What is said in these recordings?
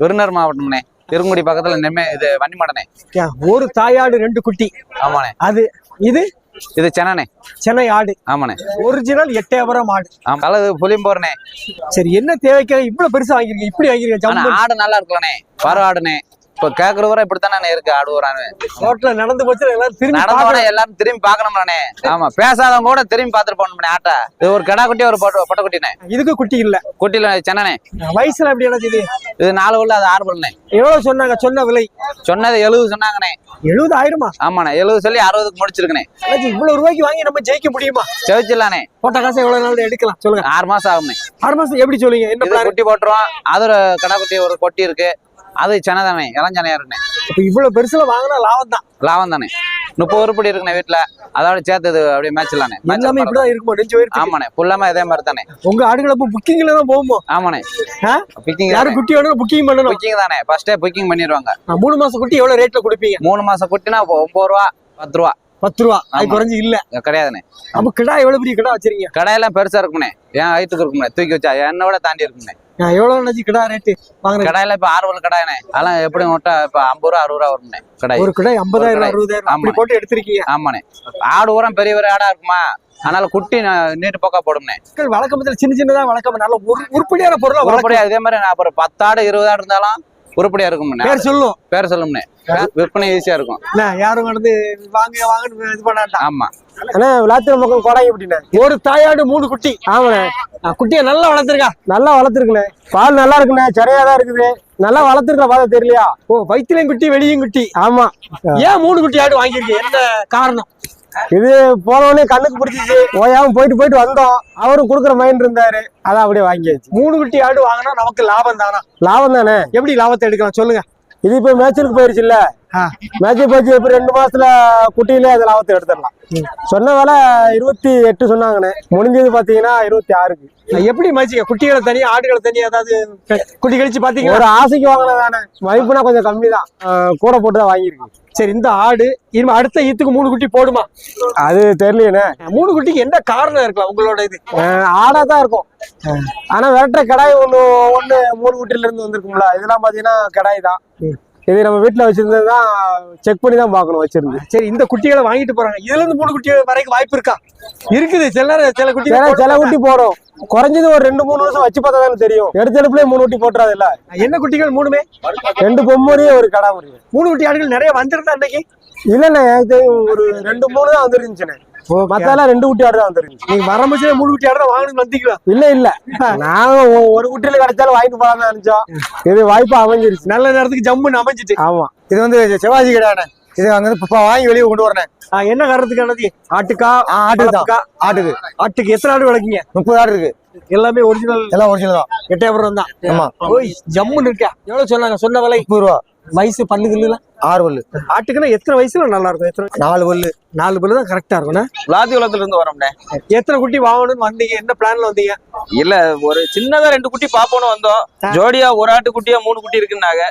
விருந்தர் மாவட்டம்ண்ணே திருங்குடி பக்கத்துல நெம்மே இது வன்னிமடனே. ஒரு தாயாடு ரெண்டு குட்டி. ஆமாண்ணே. அது இது? இது சென்னை சென்னை ஆடு. ஆமாண்ணே. ஒரிஜினல் எட்டயபுரம் ஆடு. கலது புளியம்போர்ண்ணே சரி என்ன தேவைக்காக இவ்வளவு பெருசா வாங்கிருக்கீங்க இப்படி வாங்கிருக்கீங்க ஆடு நல்லா இருக்கலாண்ணே பரு ஆடுண்ணே இப்ப கேக்குற வரை இப்படித்தானே இருக்கு ஆடு வரானு ரோட்ல நடந்து போச்சு எல்லாரும் திரும்பி நடந்தவன. எல்லாரும் திரும்பி பாக்கணும்லானே ஆமா பேசாதவங்க கூட திரும்பி பாத்துட்டு போகணும் ஆட்டை. இது ஒரு கடா குட்டி ஒரு பொட்டை பொட்டை குட்டினே. இதுக்கு குட்டி இல்ல. குட்டில சென்னை வயசுல எப்படி எனக்கு இது இது நாலு உள்ள அது ஆறு பல்லுண்ணே எவ்வளவு சொன்னாங்க? சொன்ன விலை. சொன்னது எழுபது சொன்னாங்கண்ணே எழுபதாயிரமா ஆமாண்ணே எழுபது சொல்லி அறுபதுக்கு முடிச்சிருக்கனே. இவ்வளவு ரூபாய்க்கு வாங்கி நம்ம ஜெயிக்க முடியுமா? செவிச்சிடலானே போட்ட காசை எவ்வளவு நாள் எடுக்கலாம்? சொல்லுங்க. ஆறு மாசம் ஆகும்ண்ணே ஆறு மாசம் எப்படி சொல்லுங்க என்ன குட்டி போட்டுருவோம் அது ஒரு கடா குட்டி ஒரு கொட்டி இருக்கு. அது சென்னை தானே இளஞ்சனையா இருக்குண்ணே இப்ப இவ்வளவு பெருசுல வாங்கினா லாபம் தான். லாபம் தானே. முப்பது உருப்படி இருக்குண்ணே வீட்டுல அதோட சேர்த்து இது அப்படியே மேட்ச்லானே எல்லாமே இப்படிதான் இருக்குமா? நெஞ்சு வயிறு ஆமாண்ணே ஃபுல்லாமே இதே மாதிரி தானே. உங்க ஆடுகளை இப்ப புக்கிங்ல தான் போகுமோ? ஆமாண்ணே? பிக்கிங் யாரு குட்டி வேணும் புக்கிங் பண்ணணும்? புக்கிங் தானே. ஃபர்ஸ்டே புக்கிங் பண்ணிடுவாங்க. மூணு மாசம் குட்டி எவ்வளவு ரேட்ல கொடுப்பீங்க? மூணு மாசம் குட்டினா ஒன்பது ரூபா பத்து ரூபா. பத்து ரூபா. அது. குறைஞ்சு இல்ல. கிடையாதுண்ணே. அப்ப கிடா எவ்வளவு பெரிய கிடா வச்சிருக்கீங்க? கடையெல்லாம் பெருசா இருக்கும்ண்ணே. ஏன் ஹைட்டுக்கு இருக்கும்ண்ணே தூக்கி வச்சா என்னை விட தாண்டி இருக்கும்ண்ணே. ஆ, எவ்வளவு நினைச்சு கிடா ரேட்டு வாங்குறீங்க கடையில இப்ப ஆறுவல் கடாயண்ணே அதெல்லாம் எப்படி விட்டா இப்ப ஐம்பது ரூபா அறுபது ரூபா வரும்ண்ணே கடை ஒரு கிடா ஐம்பதாயிரம். அறுபதாயிரம் அப்படி. போட்டு எடுத்திருக்கீங்க. ஆமாண்ணே. ஆடு உரம் பெரிய பெரிய ஆடா இருக்குமா? அதனால குட்டி நீட்டு போக்கா போடும்ண்ணே. மக்கள் வழக்கமத்துல சின்ன சின்னதா வழக்கம். நல்ல ஒரு உருப்படியான பொருளா வழக்கம் உருப்படியா இதே மாதிரி நான் அப்புறம் பத்து ஆடு இருபது ஆடு இருந்தாலும் உருப்படியா இருக்கும்ண்ணே பேர் சொல்லும். பேர் சொல்லும்ண்ணே விற்பனை ஈஸியா இருக்கும். யாரும் வந்து வாங்க வாங்கன்னு இது பண்ணாண்டா ஆமா. அண்ணா விளாத்திர பக்கம் கொடாங்க அப்படிண்ணே ஒரு தாயாடு மூணு குட்டி. ஆமாண்ணே. குட்டியை நல்லா வளர்த்துருக்கா? நல்லா வளர்த்துருக்குண்ணே. பால் நல்லா இருக்குண்ணே சரியா தான் இருக்குது. நல்லா வளர்த்துருக்கல பார்த்தா தெரியலையா? ஓ வயிற்றுலையும் குட்டி வெளியும் குட்டி. ஆமா. ஏன் மூணு குட்டி ஆடு வாங்கியிருக்கீங்க என்ன காரணம்? இது போனவொடனே கண்ணுக்கு பிடிச்சிச்சு. ஓயாம போயிட்டு போயிட்டு வந்தோம். அவரும் கொடுக்குற மைண்ட் இருந்தாரு. அதான் அப்படியே வாங்கியாச்சு மூணு குட்டி ஆடு வாங்கினா நமக்கு லாபம் தானா? லாபம் தானே? எப்படி லாபத்தை எடுக்கலாம்? சொல்லுங்க. இது இப்ப மேட்சுக்கு போயிருச்சுல்ல? மேட்ச் போச்சு இப்ப ரெண்டு மாசத்துல குட்டியிலே அது லாபத்தை எடுத்துடலாம். சொன்ன வேலை இருபத்தி எட்டு சொன்னாங்கண்ணே. முடிஞ்சது பாத்தீங்கன்னா இருபத்தி ஆறுக்கு. எப்படி மச்சிக்க குட்டிகளை தனியா ஆடுகளை தனியா ஏதாவது குட்டி கழிச்சு பாத்தீங்களா ஒரு ஆசைக்கு வாங்கினதானே மதிப்புனா கொஞ்சம் கம்மி தான் கூட போட்டு தான் வாங்கியிருக்கு சரி இந்த ஆடு இனிமே அடுத்த ஈத்துக்கு மூணு குட்டி போடுமா? அது தெரியலையேண்ணே மூணு குட்டிக்கு என்ன காரணம் இருக்கலாம் உங்களோட இது? ஆடா தான் இருக்கும். ஆனா விரட்டுற கடாய் ஒண்ணு ஒண்ணு மூணு குட்டில இருந்து வந்திருக்கும்ல. இதெல்லாம் பாத்தீங்கன்னா கடாய் தான். இது நம்ம வீட்டுல வச்சிருந்தது தான் செக் பண்ணி தான் பார்க்கணும் வச்சிருந்து. சரி இந்த குட்டிகளை வாங்கிட்டு போறாங்க. இதுல இருந்து மூணு குட்டி வரைக்கும் வாய்ப்பு இருக்கா? இருக்குது. சில சில குட்டி சில குட்டி போடும். குறைஞ்சது ஒரு ரெண்டு மூணு வருஷம் வச்சு பார்த்தா தானே தெரியும். எடுத்த எடுப்புலயே மூணு குட்டி போட்டுறாது இல்ல என்ன குட்டிகள் மூணுமே? ரெண்டு பொம்மரி ஒரு கடா முறி மூணு குட்டி ஆடுகள் நிறைய வந்திருந்தா அன்னைக்கு? இல்லண்ணே ஒரு ரெண்டு மூணு தான் வந்துருந்துச்சுண்ணே. மத்தாலாம் ரெண்டு குட்டி ஆடு தான் வந்துருந்துச்சு நீங்க வரம்பச்சு மூணு குட்டி ஆடு வாங்கணும்னு வந்தீங்களா இல்ல இல்ல. நாங்க ஒரு குட்டியில கிடைச்சாலும் வாங்கிட்டு போலாம்னு நினைச்சோம். இது வாய்ப்பு அமைஞ்சிருச்சு. நல்ல நேரத்துக்கு ஜம்முன்னு அமைஞ்சிட்டு. ஆமா. இது வந்து சிவாஜி கடாண்ணே இது அங்க இருந்து இப்ப வாங்கி வெளியே கொண்டு வரேன். என்ன காரணத்துக்கானது ஆட்டுக்கா ஆட்டுக்கு? ஆட்டுக்கு. ஆட்டுக்கு எத்தனை ஆடு வளர்க்கீங்க? முப்பது ஆடு இருக்கு. எல்லாமே ஒரிஜினல் எல்லாம் ஒரிஜினல் தான். எட்டயபுரம் தான். ஆமா. ஜம்முன்னு இருக்கா. எவ்வளவு சொன்னாங்க? சொன்ன விலை? முப்பது ரூபா. வயசு பல்லு கில்லுலாம் ஆறு பல்லு. ஆட்டுக்குன்னா எத்தனை வயசுல நல்லா இருக்கும்? எத்தனை? நாலு பல்லு. நாலு பல்லு தான் கரெக்டா இருக்கும்ண்ணே? விளாத்திகுளத்துல இருந்து வரோம்னே எத்தனை குட்டி வாங்கணும்னு வந்தீங்க? என்ன பிளான்ல வந்தீங்க? இல்ல ஒரு சின்னதா ரெண்டு குட்டி பாப்போம்னு வந்தோம். ஜோடியா ஒரு ஆட்டு குட்டியா மூணு குட்டி இருக்குன்னாங்க.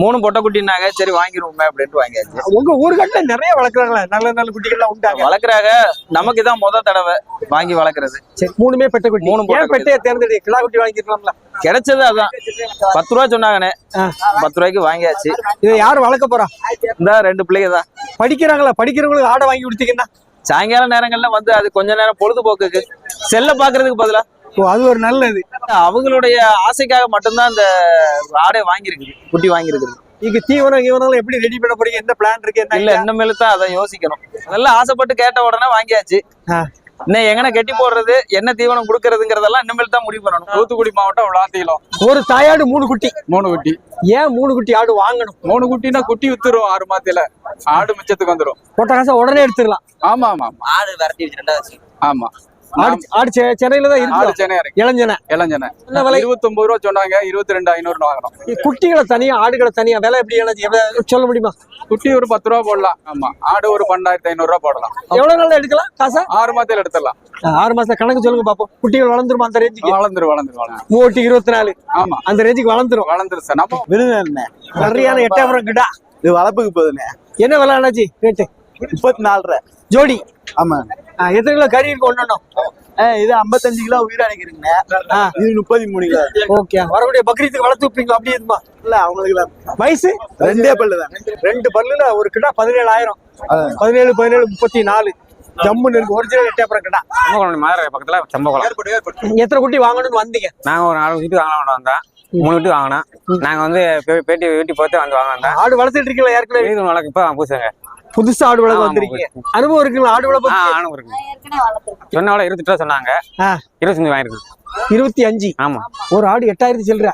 மூணு பொட்டை குட்டினாங்க சரி வாங்கிருவோமே அப்படின்ட்டு வாங்கியாச்சு. உங்க ஊர்கட்ல நிறைய வளர்க்குறாங்களே? நல்ல நல்ல குட்டிகள்லாம் உண்டாங்க. வளர்க்குறாங்க. நமக்கு இதான் முத தடவை வாங்கி வளர்க்குறது. சரி மூணுமே பெட்ட குட்டி. மூணு பெட்ட ஏன் பெட்டையை தேர்ந்தெடு? கிடா குட்டி வாங்கிருக்கலாம்ல. கிடைச்சது அதான். பத்து ரூபா சொன்னாங்கண்ணே. பத்து ரூபாய்க்கு வாங்கியாச்சு. இதை யாரு வளர்க்க போறா? இந்த ரெண்டு பிள்ளைங்க தான். படிக்கிறாங்களா? படிக்கிறவங்களுக்கு ஆடை வாங்கி கொடுத்தீங்கன்னா? சாயங்கால நேரங்கள்ல வந்து அது கொஞ்ச நேரம் பொழுதுபோக்குக்கு. செல்ல பாக்குறதுக்கு பதிலா அது ஒரு நல்லது. அவங்களுடைய ஆசைக்காக மட்டும்தான் இந்த ஆடை வாங்கியிருக்குது குட்டி வாங்கியிருக்குது. நீங்க தீவனம் கீவனம் எப்படி ரெடி பண்ண போறீங்க? என்ன பிளான் இருக்கு? என்ன இல்ல இனிமேல தான் அதை யோசிக்கணும். அதெல்லாம் ஆசைப்பட்டு கேட்ட உடனே வாங்கியாச்சு. இன்னும் எங்கன கட்டி போடுறது என்ன தீவனம் கொடுக்கறதுங்கிறதெல்லாம் இனிமேல் தான் முடிவு பண்ணணும். தூத்துக்குடி மாவட்டம் விளாத்திலம் ஒரு தாயாடு மூணு குட்டி. மூணு குட்டி. ஏன் மூணு குட்டி ஆடு வாங்கணும்? மூணு குட்டினா குட்டி வித்துரும் ஆறு மாத்தில ஆடு மிச்சத்துக்கு வந்துரும். போட்ட காசை உடனே எடுத்துடலாம். ஆமா ஆமா ஆமா. ஆடு விரட்டி வச்சு ரெண்டாவது ஆமா. ஆடு சென்னையில தான் இருக்கு? சென்னை இளஞ்சனை. இளஞ்சனை? இருபத்தி ஒன்பது ரூபா சொன்னாங்க இருபத்தி ரெண்டு ஐநூறுன்னு வாங்குறோம் குட்டிகளை தனியா ஆடுகளை தனியா விலை எப்படி சொல்ல முடியுமா? குட்டி ஒரு பத்து ரூபா போடலாம். ஆமா. ஆடு ஒரு பன்னெண்டாயிரத்தி ஐநூறு ரூபா போடலாம். எவ்வளவு நாள்ல எடுக்கலாம்? காசா? ஆறு மாத்தில எடுத்துடலாம். ஆறு மாசத்துல கணக்கு சொல்லுங்க பாப்போம். குட்டிகள் வளர்ந்துருமா அந்த ரேஞ்சுக்கு வளர்ந்துரு வளர்ந்துரு வளர்ந்துரு மூட்டி இருபத்தி நாலு ஆமா. அந்த ரேஞ்சுக்கு வளர்ந்துரும். வளர்ந்துரு சார். நம்ம விருதுண்ணே. சரியான எட்டாயிரம் கிட்டா இது வளர்ப்புக்கு போகுதுண்ணே. என்ன விலை அண்ணாச்சி? ரேட்டு? முப்பத்தி நாலரை ஜோடி. ஆமா. எத்தனை கிலோ கறி இருக்கு ஒண்ணு இது ஐம்பத்தஞ்சு கிலோ உயிர் அடைக்கிறீங்க இது முப்பத்தி மூணு கிலோ. ஓகே வரக்கூடிய பக்ரீத்துக்கு வளர்த்து வைப்பீங்களா அப்படி இருக்குமா இல்ல அவங்களுக்கு வயசு? ரெண்டே பல்லு தான். ரெண்டு பல்லுல ஒரு கிட்ட பதினேழாயிரம். பதினேழு பதினேழு முப்பத்தி நாலு ஜம்முன்னு இருக்கு ஒரிஜினல் எட்டேப்பரம் கிட்ட சம்பகுளம் மதுரை பக்கத்துல சம்பகுளம். எத்தனை குட்டி வாங்கணும்னு வந்தீங்க? நாங்க ஒரு நாலு வீட்டு வாங்கலாம் வந்தோம். மூணு வீட்டு வாங்கினோம். நாங்க வந்து பேட்டி வீட்டு பார்த்து வந்து வாங்க வந்தோம். ஆடு வளர்த்துட்டு இருக்கீங்களா ஏற்கனவே வீடு வழக்கு இப்ப பூசுங்க புதுசா ஆடு வளர்க்க வந்திருக்கீங்க அனுபவம் இருக்குங்களா ஆடு வளர்ப்பு ஆணும் இருக்கு. சொன்ன இருபத்தி ரூபா சொன்னாங்க. இருபத்தஞ்சு வாங்கிருக்கு இருபத்தி அஞ்சு? ஆமா. ஒரு ஆடு எட்டாயிரத்தி சில்லற.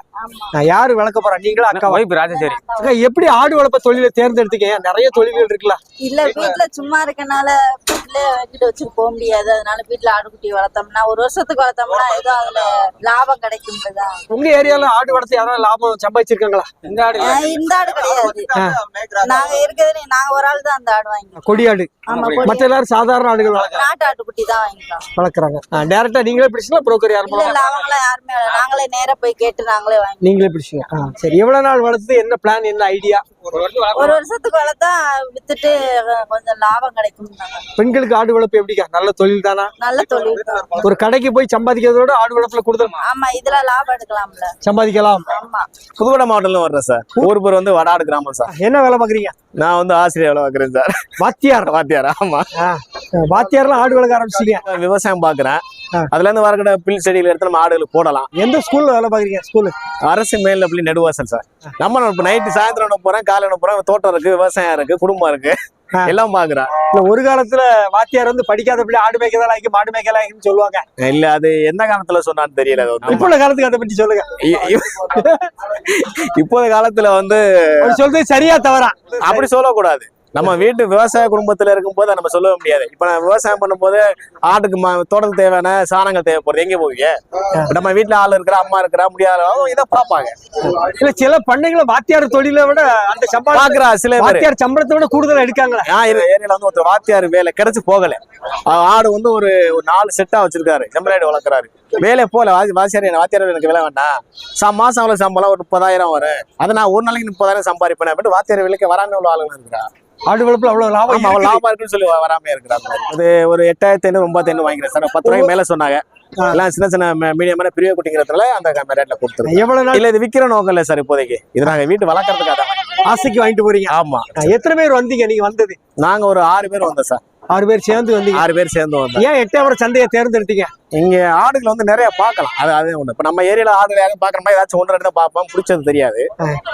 நான் யாரு வளர்க்க போறா? நீங்களா அக்கா? ஒய்ஃப் ராஜேஸ்வரி. அக்கா, எப்படி ஆடு வளர்ப்ப தொழிலை தேர்ந்தெடுத்தீங்க? நிறைய தொழில்கள் இருக்குல்ல. இல்ல வீட்ல சும்மா இருக்கனால வீட்ல வச்சுட்டு வச்சுட்டு போக முடியாது. அதனால வீட்ல ஆடுகுட்டி வளர்த்தோம்னா ஒரு வருஷத்துக்கு வளர்த்தோம்னா ஏதோ அதுல லாபம் கிடைக்கும்ன்றதான் உங்க ஏரியால ஆடு வளர்த்து யாராவது லாபம் சம்பாதிச்சிருக்காங்களா? இந்த ஆடு இந்த ஆடு கிடையாது. நாங்க இருக்கிறதுல நாங்க ஒரு ஆள் தான் அந்த ஆடு வாங்கிக்கோம் கொடியாடு ஆமா மற்ற எல்லாரும் சாதாரண ஆடுகள் நாட்டு ஆட்டுக்குட்டி தான் வாங்கிக்கோம் வளர்க்குறாங்க. டேரக்டா நீங்களே பிடிச்சீங்களா புரோக்கர் யார் இல்ல மூலம் இல்ல அவங்களாம் யாருமே நாங்களே நேரா போய் கேட்டு நாங்களே வாங்கி நீங்களே பிடிச்சீங்க. சரி. எவ்வளவு நாள் வளர்த்து என்ன பிளான் என்ன ஐடியா ஒரு வருஷத்துக்கு வளர்த்தா வித்துட்டு கொஞ்சம் லாபம் கிடைக்கும் பெண்களுக்கு ஆடு வளர்ப்பு எப்படிக்கா? நல்ல தொழில் தானா? நல்ல தொழில் தான். ஒரு கடைக்கு போய் சம்பாதிக்கிறத விட ஆடு வளர்ப்புல கூடுதல் ஆமா இதுல லாபம் எடுக்கலாம்ல. சம்பாதிக்கலாம். ஆமா. புதுக்கோட்டை மாவட்டத்துல வர்றேன் சார். ஊர் பேர் வந்து வடாடு கிராமம் சார். என்ன வேலை பாக்குறீங்க? நான் வந்து ஆசிரியர் வேலை பார்க்குறேன் சார். வாத்தியார். வாத்தியார்? ஆமா. வாத்தியார்லாம் ஆடு வளர்க்க ஆரம்பிச்சிட்டீங்க. விவசாயம் பாக்குறேன். அதுல இருந்து வரக்கூட பில் செடியில எடுத்து நம்ம ஆடுகளுக்கு போடலாம். எந்த ஸ்கூல்ல வேலை பாக்குறீங்க ஸ்கூலு அரசு மேல்ல பள்ளி நெடுவாசல் சார். நம்ம இப்போ நைட்டு சாயந்தரம் போறேன் காலையில போறேன். தோட்டம் இருக்கு விவசாயம் இருக்கு குடும்பம் இருக்கு. எல்லாம் பாக்குறேன் இல்ல ஒரு காலத்துல வாத்தியார் வந்து படிக்காத பிள்ளை ஆடு மேய்க்க தான் ஆகி மாடு மேய்க்க ஆகின்னு சொல்லுவாங்க. இல்ல அது எந்த காலத்துல சொன்னான்னு தெரியல. இப்போ உள்ள காலத்துக்கு அதை பத்தி சொல்லுங்க. இ- இ- இப்போதைய காலத்துல வந்து சொல்றது சரியா தவறா. அப்படி சொல்லக்கூடாது. நம்ம வீட்டு விவசாய குடும்பத்துல இருக்கும்போது அதை நம்ம சொல்ல முடியாது. இப்ப நான் விவசாயம் பண்ணும்போது ஆட்டுக்கு தோட்டத்துக்கு தேவையான சாணங்கள் தேவைப்படுது. எங்க போவீங்க? நம்ம வீட்டுல ஆள் இருக்கிற அம்மா இருக்கிறா முடியாத இதை பாப்பாங்க இல்ல சில பண்ணைகளை வாத்தியார் தொழிலை விட அந்த சம்பளம் பாக்குறா சில வாத்தியார் சம்பளத்தை விட கூடுதலா எடுக்காங்களா? ஏரியால வந்து ஒருத்தர் வாத்தியார் வேலை கிடைச்சு போகல. ஆடு வந்து ஒரு நாலு செட்டா வச்சிருக்காரு. செம்பலாடு வளர்க்குறாரு. வேலை போல வாசி வாசியார் வாத்தியார் எனக்கு வேலை வேண்டாம். சா மாசம் அவ்வளவு சம்பளம் ஒரு முப்பதாயிரம் வரும். அதை நான் ஒரு நாளைக்கு முப்பதாயிரம் சம்பாதிப்பேன் அப்படின்னு வாத்தியார் வேலைக்கு வராம உள்ள ஆளுங்க இருக்கிறா ஆடு வளர்ப்புல அவ்வளவு லாபம் இருக்குது. லாபம் இருக்குன்னு சொல்லி வராம இருக்கிறாங்க அது ஒரு எட்டாயிரத்தி ஐநூறு ஒன்பதாயிரம் ஐநூறு வாங்கிக்கிறேன் சார். பத்து ரூபாய்க்கு மேல சொன்னாங்க. எல்லாம் சின்ன சின்ன மீடியமான பெரிய குட்டிங்கிறதுனால அந்த ரேட்ல கொடுத்துருக்கோம் எவ்வளவு நாள் இல்ல இது விக்கிற நோக்கம் இல்ல சார் இப்போதைக்கு. இது நாங்க வீட்டு வளர்க்கறதுக்காக. ஆசைக்கு வாங்கிட்டு போறீங்க. ஆமா. எத்தனை பேர் வந்தீங்க நீங்க வந்தது? நாங்க ஒரு ஆறு பேர் வந்தோம் சார். ஆறு பேர் சேர்ந்து வந்தீங்க. ஆறு பேர் சேர்ந்து வந்தோம். ஏன் எட்டாவரம் சந்தையை தேர்ந்தெடுத்தீங்க? இங்க ஆடுகள் வந்து நிறைய பார்க்கலாம். அது அதே ஒண்ணு. இப்ப நம்ம ஏரியால ஆடுகள் யாரும் பாக்குற மாதிரி ஏதாச்சும் ஒன்று ரெண்டு தான் பார்ப்போம். பிடிச்சது தெரியாது.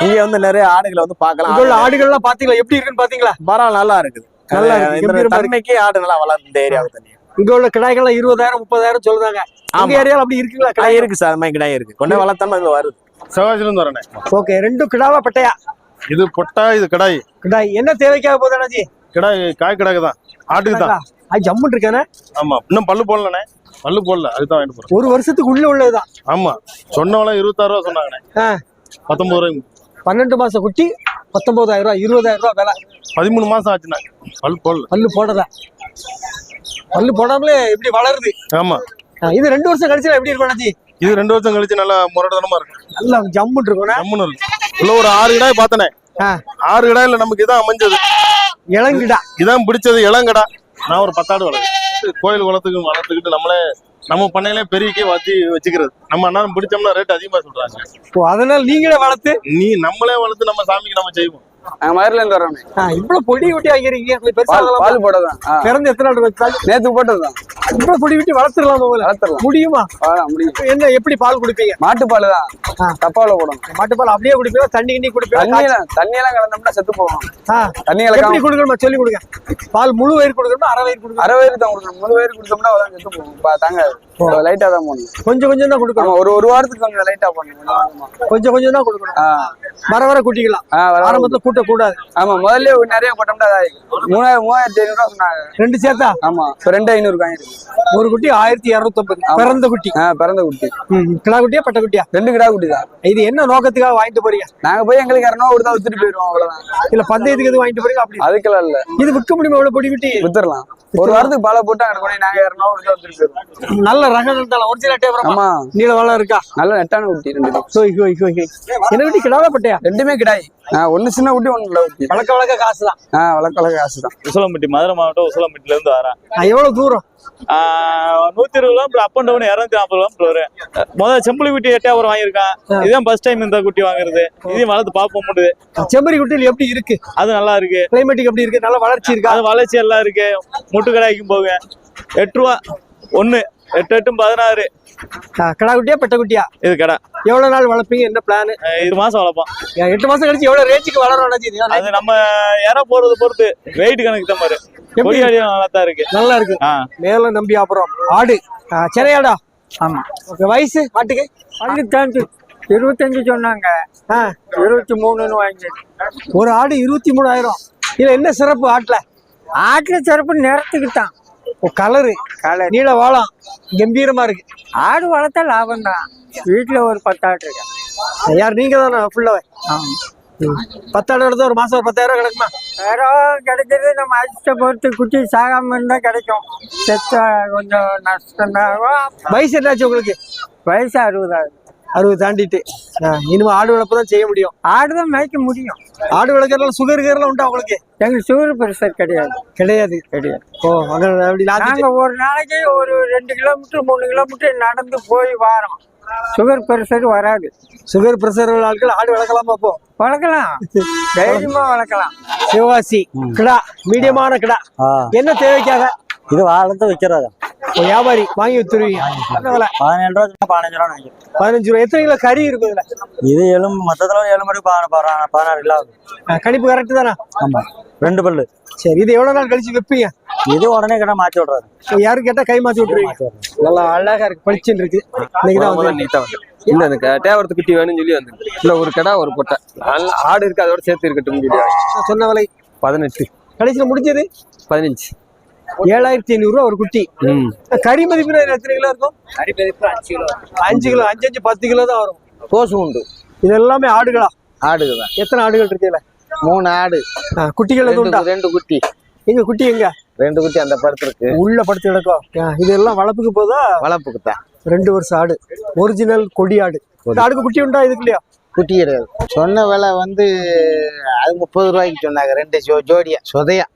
இங்க வந்து நிறைய ஆடுகளை வந்து பார்க்கலாம். இங்க உள்ள ஆடுகள்லாம் பாத்தீங்களா எப்படி இருக்குன்னு பாத்தீங்களா பரவாயில்ல நல்லா இருக்குது. நல்லா அது இருக்கு. தன்மைக்கு ஆடு நல்லா வளர்ந்து இந்த ஏரியாவுக்கு தனியா இங்க உள்ள கிடாய்கள்லாம் இருபதாயிரம் முப்பதாயிரம் சொல்றாங்க. உங்க ஆமா. ஏரியால அப்படி இருக்குங்களா கிடாய் இருக்கு சார். மாதிரி கிடாய் இருக்கு கொண்டே வளர்த்தாம இது வருது. சிவாஜிலிருந்து வரேனே. ஓகே ரெண்டும் கிடாவா பட்டையா? இது பொட்டா இது கடாய். கிடாய். என்ன தேவைக்காக போதானாஜி கிடாய் காய் கிடாக்கு தான். ஆட்டுக்கு தான். அது ஜம்முன் இருக்கானே? ஆமா இன்னும் பல்லு போடலண்ணே. பல்லு போடல அதுதான் வாங்கிட்டு போறேன் ஒரு வருஷத்துக்கு உள்ள உள்ளதுதான் ஆமா சொன்னவள இருபத்தாறு ரூபா சொன்னாங்கண்ணே. பத்தொன்பது ரூபாய் பன்னெண்டு மாசம் குட்டி பத்தொன்பதாயிரம் ரூபாய் இருபதாயிரம் ரூபாய் விலை. பதிமூணு மாசம் ஆச்சுண்ணே. பல்லு போடல. பல்லு போடல. பல்லு போடாமலே இப்படி வளருது. ஆமா. இது ரெண்டு வருஷம் கழிச்சு எப்படி இருக்கும் அண்ணாச்சி? இது ரெண்டு வருஷம் கழிச்சு நல்லா முரடதனமா இருக்கு நல்லா ஜம்முன் இருக்கும்னா ஜம்முன்னு இருக்கு உள்ள ஒரு ஆறு கிடாய் பார்த்தனே. ஆறு கிடாயில நமக்கு இதான் அமைஞ்சது. இளங்கிடா. இதான் பிடிச்சது இளங்கடா. நான் ஒரு பத்தாடு வளர்க்குறேன் கோயில் குளத்துக்கு வளர்த்துக்கிட்டு நம்மளே நம்ம பண்ணையிலே பெரியக்கே வச்சு வச்சுக்கிறது. நம்ம அண்ணாரும் பிடிச்சோம்னா ரேட் அதிகமா சொல்றாங்க. அதனால நீங்களே வளர்த்து? நீ நம்மளே வளர்த்து நம்ம சாமிக்கு நம்ம செய்வோம். நாங்க மதுரையில இருந்து வரோம் இவ்வளவு பொடி பால் ஆ. பிறந்து எத்தனை நாள் நேத்து போட்டதுதான் இவ்வளவு பொடி குட்டி வளர்த்துடலாம் போல வளர்த்துடலாம். முடியுமா? முடியும். என்ன எப்படி பால் குடிப்பீங்க? தான். ஆ. தப்பால போடணும். மாட்டுப்பால் அப்படியே குடிப்பீங்க தண்ணி கிண்ணி குடிப்பீங்க தண்ணியெல்லாம் தண்ணியெல்லாம் கலந்தோம்னா செத்து போவோம் தண்ணி கலக்காம கொடுக்கணுமா? சொல்லி கொடுங்க. பால் முழு வயிறு கொடுக்கணுமா? அரை வயிறு கொடுக்கணும்? அரை வயிறு தான் கொடுக்கணும். முழு வயிறு கொடுத்தோம்னா செத்து போகும். பா- தாங்க லைட்டா தான் போடணும். கொஞ்சம் கொஞ்சம் தான் கொடுக்கணும். ஒரு ஒரு வாரத்துக்கு கொஞ்சம் லைட்டா போடணும் கொஞ்சம் கொஞ்சமா. தான் கொடுக்கணும். வர வர குட்டிக்கலாம். ஆரம்பத்துல கூட்ட கூடாது ஆமா முதல்ல நிறைய போட்டோம்னா. மூணாயிரம் மூவாயிரத்தி ஐநூறு ரூபா சொன்னாங்க. ரெண்டு சேர்த்தா? ஆமா இப்ப ரெண்டு ஐநூறு வாங்கிருக்கு ஒரு குட்டி ஆயிரத்தி இருநூத்தி ஆமா. பிறந்த குட்டி. பிறந்த குட்டி. கிடா குட்டியா பட்ட குட்டியா? ரெண்டு கிடா குட்டி தான். இது என்ன நோக்கத்துக்காக வாங்கிட்டு போறீங்க? நாங்க போய் எங்களுக்கு இரநூறு கொடுத்தா வித்துட்டு போயிருவோம் அவ்வளவுதான். இல்ல பந்தயத்துக்கு எதுவும் வாங்கிட்டு போறீங்க அப்படி? அதுக்கெல்லாம் இல்ல. இது விற்க முடியுமா எவ்வளவு பொடி குட்டி? வித்துடலாம் ஒரு வாரத்துக்கு பாலை போட்டு அங்க நாங்க இரநூறு கொடுத்தா வித்துட்டு போயிருவோம். நல்ல நல்ல ரகம் ஒரிஜினல் ஆமா. நீல வாழம் இருக்கா? நல்ல நெட்டான குட்டி ரெண்டு ஹோய் ஹோய். என்ன குட்டி கிடாவா பட்டையா? ரெண்டுமே கிடாய். ஒண்ணு சின்ன நல்ல குட்டி. வழக்க வழக்க காசு தான் ஆ வழக்க வழக்க காசு தான் உசிலம்பட்டி மதுரை மாவட்டம் உசிலம்பட்டில இருந்து வரேன் எவ்வளவு தூரம்? ஆஹ் நூத்தி இருபது கிலோமீட்டர் அப் அண்ட் டவுன் இரநூத்தி நாற்பது கிலோமீட்டர் வரும். முதல்ல செம்புலி குட்டி எட்டாயிரம் வாங்கியிருக்கான். இதுதான் ஃபர்ஸ்ட் டைம் இந்த குட்டி வாங்குறது. இதையும் வளர்த்து பார்ப்போம் முடியுது செம்மறி குட்டியில் எப்படி இருக்கு? அது நல்லா இருக்கு. கிளைமேட்டிக் எப்படி இருக்கு? நல்ல வளர்ச்சி இருக்கா? அது வளர்ச்சி எல்லாம் இருக்கு. முட்டு கடாய்க்கும் போங்க எட்டு ரூபா ஒண்ணு. எட்டு எட்டும் பதினாறு. கிடா குட்டியா பெட்ட குட்டியா? இது கடை. எவ்வளவு நாள் வளர்ப்பீங்க என்ன பிளான் இது மாசம் வளர்ப்போம். எட்டு மாசம் கழிச்சு எவ்வளவு ரேஞ்சுக்கு வளரும்? அது நம்ம இற போறது பொறுத்து. வெயிட் கணக்கு தான் பாரு. எப்படி? நல்லா தான் இருக்கு. நல்லா இருக்கு. மேல நம்பி அப்புறம் ஆடு. சிறையாடா? ஆமா. ஓகே வயசு ஆட்டுக்கு பள்ளித்தாண்டு இருபத்தஞ்சு சொன்னாங்க. இருபத்தி மூணுன்னு வாங்கி ஒரு ஆடு இருபத்தி மூணாயிரம். இதுல என்ன சிறப்பு ஆட்டுல? ஆட்டுல சிறப்பு நேரத்துக்கு தான் கலரு நீல வாழம். கம்பீரமா இருக்கு. ஆடு வளர்த்தா லாபம் தான். வீட்டுல ஒரு பத்து ஆடு இருக்கு? யார் நீங்க தானே? ஃபுல்லாவே பத்தாடு எடுத்தா ஒரு மாசம் ஒரு பத்தாயிரம் கிடக்குமா? வேற கிடைக்கிறது நம்ம அடிச்ச பொறுத்து குட்டி சாகாம இருந்தா கிடைக்கும். செத்தா கொஞ்சம் நஷ்டம் தான். வயசு என்னாச்சு உங்களுக்கு? வயசு அறுபதாது அறுபது தாண்டிட்டு. இனிமே ஆடு வளர்ப்பு தான் செய்ய முடியும். ஆடு தான் மேய்க்க முடியும். ஆடு வளர்க்கறதுல சுகர் கேர்லாம் உண்டா உங்களுக்கு? எங்களுக்கு சுகர் பிரஷர் கிடையாது. கிடையாது. கிடையாது. ஓ அங்க அப்படி லாஜிக் நாங்க ஒரு நாளைக்கு ஒரு ரெண்டு கிலோமீட்டர் மூணு கிலோமீட்டர் நடந்து போய் வாரோம். சுகர் பிரஷர் வராது. சுகர் பிரஷர் உள்ள ஆட்கள் ஆடு வளர்க்கலாமா அப்போ? வளர்க்கலாம். தைரியமா வளர்க்கலாம். சிவகாசி கிடா மீடியமான கிடா. என்ன தேவைக்காக? இது வளர்த்து வைக்கிறதா வியாபாரி வாங்கி வித்துருவீங்க. பதினேழு ரூபா பதினஞ்சு ரூபா பதினஞ்சு ரூபா. எத்தனை கிலோ கறி இருக்கும் இதுல? இது எலும்பு மொத்தத்துல ஒரு எலும்பு பதினாறு பதினாறு கிலோ கணிப்பு கரெக்ட் தானே? ஆமா. ரெண்டு பல்லு. சரி இது எவ்வளவு நாள் கழிச்சு வைப்பீங்க? இது உடனே கிட்ட மாற்றி விடுறாரு. யாரும் கேட்டா கை மாத்தி விட்டுருவீங்க. நல்லா அழகா இருக்கு. பளிச்சுன்னு இருக்கு. இன்னைக்கு தான் வந்து நீட்டா வந்து. இல்ல எனக்கு தேவரத்து குட்டி வேணும்னு சொல்லி வந்து இல்ல ஒரு கடை ஒரு பொட்டை நல்ல ஆடு இருக்கு அதோட சேர்த்து இருக்கட்டும் சொல்லி சொன்ன விலை. பதினெட்டு. கடைசியில முடிஞ்சது? பதினஞ்சு. ஏழாயிரத்தி ஐநூறு ரூபா ஒரு குட்டி. கறி மதிப்பு எத்தனை கிலோ இருக்கும்? அஞ்சு கிலோ. அஞ்சு அஞ்சு பத்து கிலோ தான் வரும். கோசு உண்டு. இது எல்லாமே ஆடுகளா? ஆடுகள் தான். எத்தனை ஆடுகள் இருக்குல்ல மூணு ஆடு. குட்டிகள் எதுவும் உண்டா? ரெண்டு குட்டி. எங்க குட்டி எங்க? ரெண்டு குட்டி அந்த படத்திற்கு உள்ள படுத்து கிடக்கும். ஆ, இதெல்லாம் வளர்ப்புக்கு போதா? வளர்ப்புக்கு தான். ரெண்டு வருஷம் ஆடு. ஒரிஜினல் கொடி ஆடு. ஆடுக்கு குட்டி உண்டா? இதுக்கு இல்லையா குட்டி கிடையாது சொன்ன விலை வந்து அது முப்பது ரூபாய்க்கு சொன்னாங்க ரெண்டு ஜோ ஜோடியா சொதையா.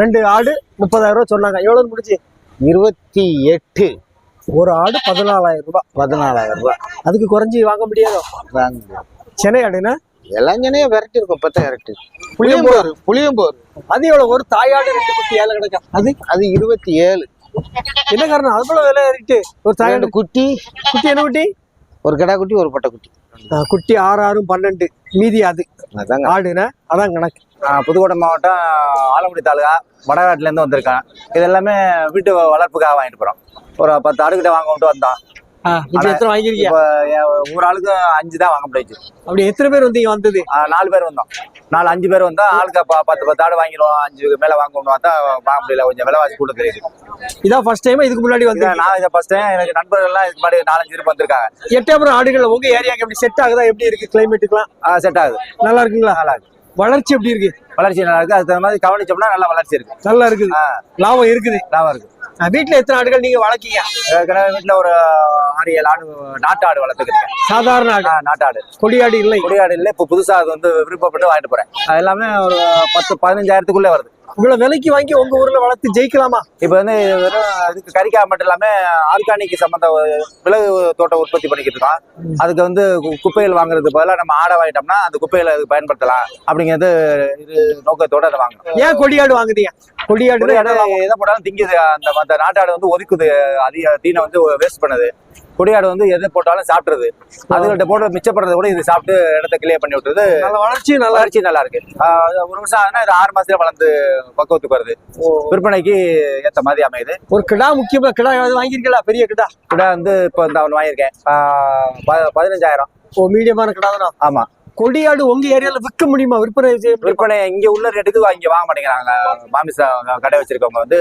ரெண்டு ஆடு முப்பதாயிரம் ரூபாய் சொன்னாங்க. எவ்வளவு முடிச்சு இருபத்தி எட்டு. ஒரு ஆடு பதினாலாயிரம் ரூபாய். பதினாலாயிரம் ரூபாய். அதுக்கு குறைஞ்சி வாங்க முடியாதோ? வாங்க சென்னை ஆடுனா? இளைஞனையும் விரட்டி இருக்கும் பத்த விரட்டி புளியம்போர். புளியம்போர் அது எவ்வளவு? ஒரு தாயாடு ரெண்டு குட்டி ஏழை கிடக்கா? அது? அது இருபத்தி ஏழு. என்ன காரணம்? அது போல விலை ஏறிட்டு? ஒரு தாயாடு ரெண்டு குட்டி குட்டி என்ன குட்டி? ஒரு கிடா குட்டி ஒரு பட்டை குட்டி. குட்டி ஆறு ஆறும் பன்னெண்டு. மீதி அது. அதாங்க. ஆடுனா அதான் கணக்கு. புதுக்கோட்டை மாவட்டம் ஆலங்குடி தாலுகா வடகாட்டுல இருந்து வந்திருக்கேன். இது எல்லாமே வீட்டு வளர்ப்புக்காக வாங்கிட்டு போறோம். ஒரு பத்து ஆடுகிட்ட வந்தோம் ஆ, இப்ப எத்தனை வாங்கிருக்கீங்க ஒரு ஆளுக்கு அஞ்சு தான் வாங்க முடியுது. அப்படி எத்தனை பேர் வந்தீங்க வந்தது? நாலு பேர் வந்தோம். நாலு அஞ்சு பேர் வந்தோம் ஆளுக்கு பத்து பத்து ஆடு வாங்கிடுவோம். அஞ்சு மேல வாங்கணும் பார்த்தா வாங்க முடியல. கொஞ்சம் விலைவாசி கூட தெரியுது. இதான் ஃபர்ஸ்ட் டைம் இதுக்கு முன்னாடி வந்து நான் இதை ஃபர்ஸ்ட் டைம் எனக்கு நண்பர்கள் எல்லாம் இதுக்கு முன்னாடி நாலஞ்சு பேர் வந்திருக்காங்க. எட்டாபுரம் ஆடுகள் உங்க ஏரியாக்கு எப்படி செட் ஆகுதா? எப்படி இருக்கு கிளைமேட்டுக்குலாம் செட் ஆகுது. நல்லா இருக்குங்களா? நல்லா இருக்கு. வளர்ச்சி எப்படி இருக்கு? வளர்ச்சி நல்லா இருக்கு. அதுக்கு தகுந்த மாதிரி கவனிச்சோம்னா நல்லா வளர்ச்சி இருக்கு. நல்லா இருக்குது. லாபம் இருக்குது. லாபம் இருக்கு. வீட்டுல எத்தனை ஆடுகள் நீங்க வளர்க்கீங்க? வீட்டுல ஒரு ஆறு ஏழு ஆடு நாட்டு ஆடு வளர்த்துக்கிட்டேன் சாதாரண ஆடு? ஆஹ் நாட்டு ஆடு. கொடியாடு இல்லை? கொடியாடு இல்லை. இப்போ புதுசா அது வந்து விருப்பப்பட்டு வாங்கிட்டு போறேன். அது எல்லாமே ஒரு பத்து பதினஞ்சாயிரத்துக்குள்ளே வருது. இவ்வளவு விலைக்கு வாங்கி உங்க ஊர்ல வளர்த்து ஜெயிக்கலாமா? இப்போ வந்து வெறும் இதுக்கு கறிக்காக மட்டும் இல்லாம ஆர்கானிக் சம்பந்த விலகு தோட்டம் உற்பத்தி பண்ணிக்கிட்டு இருக்கோம். அதுக்கு வந்து குப்பைகள் வாங்குறது பதிலாக நம்ம ஆடை வாங்கிட்டோம்னா அந்த குப்பைகளை அதுக்கு பயன்படுத்தலாம். அப்படிங்கிறது நோக்கத்தோட அதை வாங்கணும் ஏன் கொடியாடு வாங்குதீங்க? கொடியாடு எதை போட்டாலும் திங்குது. அந்த மற்ற நாட்டாடு வந்து ஒதுக்குது. அதிக தீனை வந்து வேஸ்ட் பண்ணுது. கொடியாடு வந்து எதை போட்டாலும் சாப்பிடுறது அதுகிட்ட போட்டு மிச்சப்படுறத கூட இது சாப்பிட்டு இடத்த கிளியர் பண்ணி விட்டுறது நல்ல வளர்ச்சி நல்லா வளர்ச்சி நல்லா இருக்கு. ஒரு வருஷம் ஆகுதுன்னா இது ஆறு மாசத்துல வளர்ந்து பக்குவத்துக்கு வருது. விற்பனைக்கு ஏத்த மாதிரி அமையுது. ஒரு கிடா முக்கியமா கிடா ஏதாவது வாங்கிருக்கீங்களா பெரிய கிடா? கூட வந்து இப்போ இந்த அவன் வாங்கியிருக்கேன். பதினஞ்சாயிரம். ஓ மீடியமான கிடா தானா? ஆமா. கொடியாடு உங்க ஏரியால விற்க முடியுமா? விற்பனை? விற்பனை இங்க உள்ள ரேட்டுக்கு இங்க வாங்க மாட்டேங்கிறாங்க. மாமிச கடை வச்சிருக்கவங்க வந்து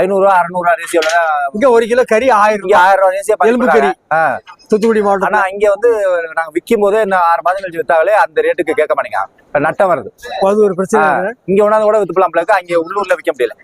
ஐநூறுரூவா அறுநூறுவா ரேசியோல இங்க ஒரு கிலோ கறி ஆயிரம் இங்க ரூபாய் ஆயிரம் ரூபா ரேசியா எலும்பு கறி. தூத்துக்குடி மாவட்டம் ஆனா இங்க வந்து நாங்க விற்கும் போது இன்னும் ஆறு மாதம் கழிச்சு வித்தாலே அந்த ரேட்டுக்கு கேட்க மாட்டேங்க நட்டம் வருது. அது ஒரு பிரச்சனை. இங்க ஒன்னாவது கூட வித்துப்பலாம் அங்க உள்ளூர்ல விற்க முடியல.